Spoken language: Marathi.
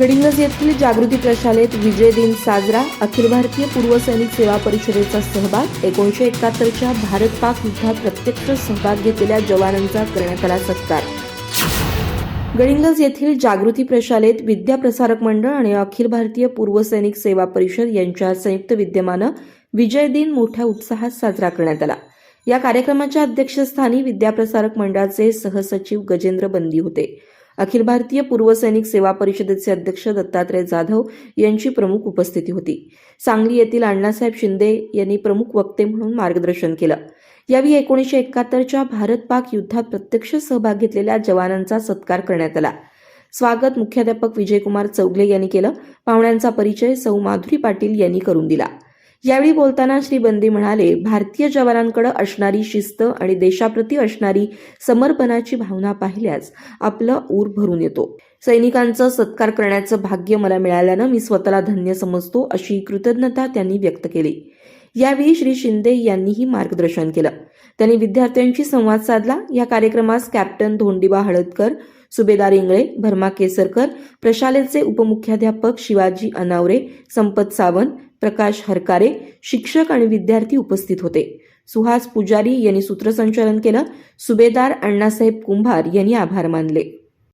गडिंग्लज येथील जागृती प्रशालेत विजय दिन साजरा. अखिल भारतीय पूर्व सैनिक सेवा परिषदेचा सहभाग. एकोणीशे एकाहत्तरच्या भारत पाक युद्धात प्रत्यक्ष सहभाग घेतलेल्या जवानांचा करण्यात आला सत्कार. गडिंग्लज येथील जागृती प्रशालेत विद्या प्रसारक मंडळ आणि अखिल भारतीय पूर्व सैनिक सेवा परिषद यांच्या संयुक्त विद्यमानं विजय दिन मोठ्या उत्साहात साजरा करण्यात आला. या कार्यक्रमाच्या अध्यक्षस्थानी विद्याप्रसारक मंडळाचे सहसचिव गजेंद्र बंदी होते. अखिल भारतीय पूर्व सैनिक सेवा परिषदेचे अध्यक्ष दत्तात्रय जाधव यांची प्रमुख उपस्थिती होती. सांगली येथील अण्णासाहेब शिंदे यांनी प्रमुख वक्ते म्हणून मार्गदर्शन केलं. यावेळी एकोणीसशे एकाहत्तरच्या भारत पाक युद्धात प्रत्यक्ष सहभाग घेतलेल्या जवानांचा सत्कार करण्यात आला. स्वागत मुख्याध्यापक विजयकुमार चौगले यांनी केलं. पाहुण्यांचा परिचय सौ माधुरी पाटील यांनी करून दिला. यावेळी बोलताना श्री बंदी म्हणाले भारतीय जवानांकडे असणारी शिस्त आणि देशाप्रती असणारी समर्पणाची भावना पाहिल्यास आपलं ऊर भरून येतो. सैनिकांचं सत्कार करण्याचं भाग्य मला मिळाल्यानं मी स्वतःला धन्य समजतो अशी कृतज्ञता त्यांनी व्यक्त केली. यावेळी श्री शिंदे यांनीही मार्गदर्शन केलं. त्यांनी विद्यार्थ्यांशी संवाद साधला. या कार्यक्रमास कॅप्टन धोंडीबा हळदकर सुभेदार इंगळे भरमा केसरकर प्रशालेचे उपमुख्याध्यापक शिवाजी अनावरे संपत सावंत प्रकाश हरकारे शिक्षक आणि विद्यार्थी उपस्थित होते. सुहास पुजारी यांनी सूत्रसंचालन केलं. सुभेदार अण्णासाहेब कुंभार यांनी आभार मानले.